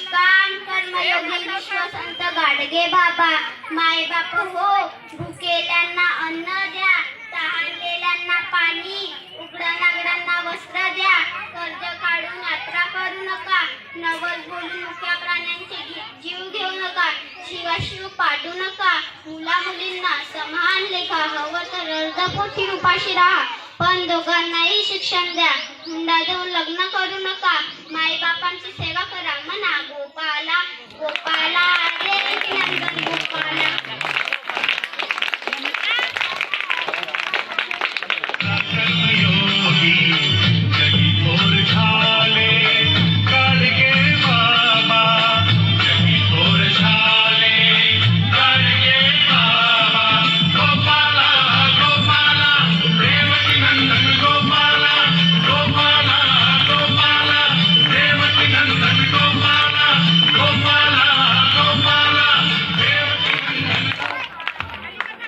निष्काम कर्मयोगी विश्वसंत गाडगे बाबा. मायबाप हो भुकेल्यांना अन्न द्या. तहानलेल्यांना पाणी उघड्या नागरांना वस्त्र द्या. कर्ज काढून यात्रा करू नका. नवल बोलून मुख्या प्राण्यांचे जीव घेऊ नका. शिवाशिव पाडू नका. मुला मुलींना समान लेखा हवं तर अर्ध कोटी उपाशी राहा. पण दोघांनाही शिक्षण द्या. हुंडा देऊन लग्न करू नका. मायबापांचे Thank you.